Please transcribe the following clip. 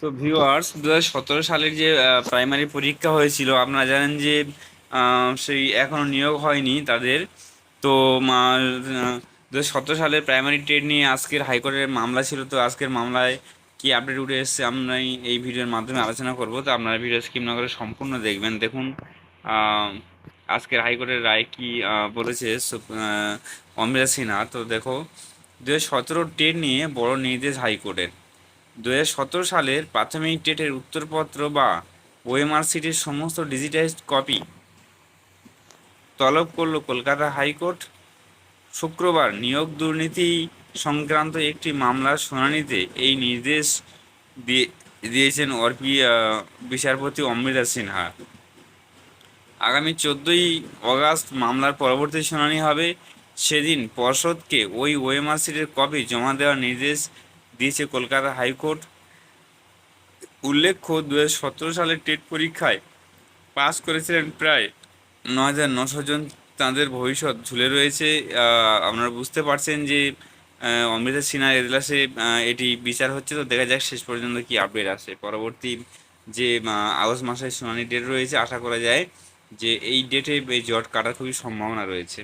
তো ভিউয়ার্স দু হাজার সতেরো সালের যে প্রাইমারি পরীক্ষা হয়েছিল, আপনারা জানেন যে সেই এখনও নিয়োগ হয়নি তাদের। তো দু হাজার সতেরো সালের প্রাইমারি টেট নিয়ে আজকের হাইকোর্টের মামলা ছিল, তো আজকের মামলায় কি আপডেট উঠে এসেছে আমরা এই- ভিডিওর মাধ্যমে আলোচনা করব। তো আপনারা ভিডিও স্কিম না করে সম্পূর্ণ দেখবেন। দেখুন আজকের হাইকোর্টের রায় কি বলেছে অমৃতা সিনহা। তো দেখো দু হাজার সতেরো টেট নিয়ে বড় নির্দেশ হাইকোর্টের। দু হাজার সতেরো সালের প্রাথমিক টেটের উত্তরপত্র বা ওএমআর সিটির সমস্ত ডিজিটাইজড কপি তলব করল কলকাতা হাইকোর্ট। শুক্রবার নিয়োগ দুর্নীতি সংক্রান্ত একটি মামলার শুনানিতে এই নির্দেশ দিয়ে, দিয়েছেন অর্পি বিচারপতি অমৃতা সিনহা। আগামী চোদ্দোই অগাস্ট মামলার পরবর্তী শুনানি হবে। সেদিন পর্ষদকে ওই ওএমআর সিটের কপি জমা দেওয়ার নির্দেশ দিয়েছে কলকাতা হাইকোর্ট। উল্লেখ্য দু হাজার সতেরো সালের টেট পরীক্ষায় পাস করেছিলেন প্রায় ন হাজার নশো জন। তাঁদের ভবিষ্যৎ ঝুলে রয়েছে। আপনারা বুঝতে পারছেন যে অমৃতা সিনহার এজলাসে এটি বিচার হচ্ছে। তো দেখা যাক শেষ পর্যন্ত কি আপডেট আসে। পরবর্তী যে আগস্ট মাসের শুনানি ডেট রয়েছে, আশা করা যায় যে, এই ডেটে এই জট কাটার খুবই সম্ভাবনা রয়েছে।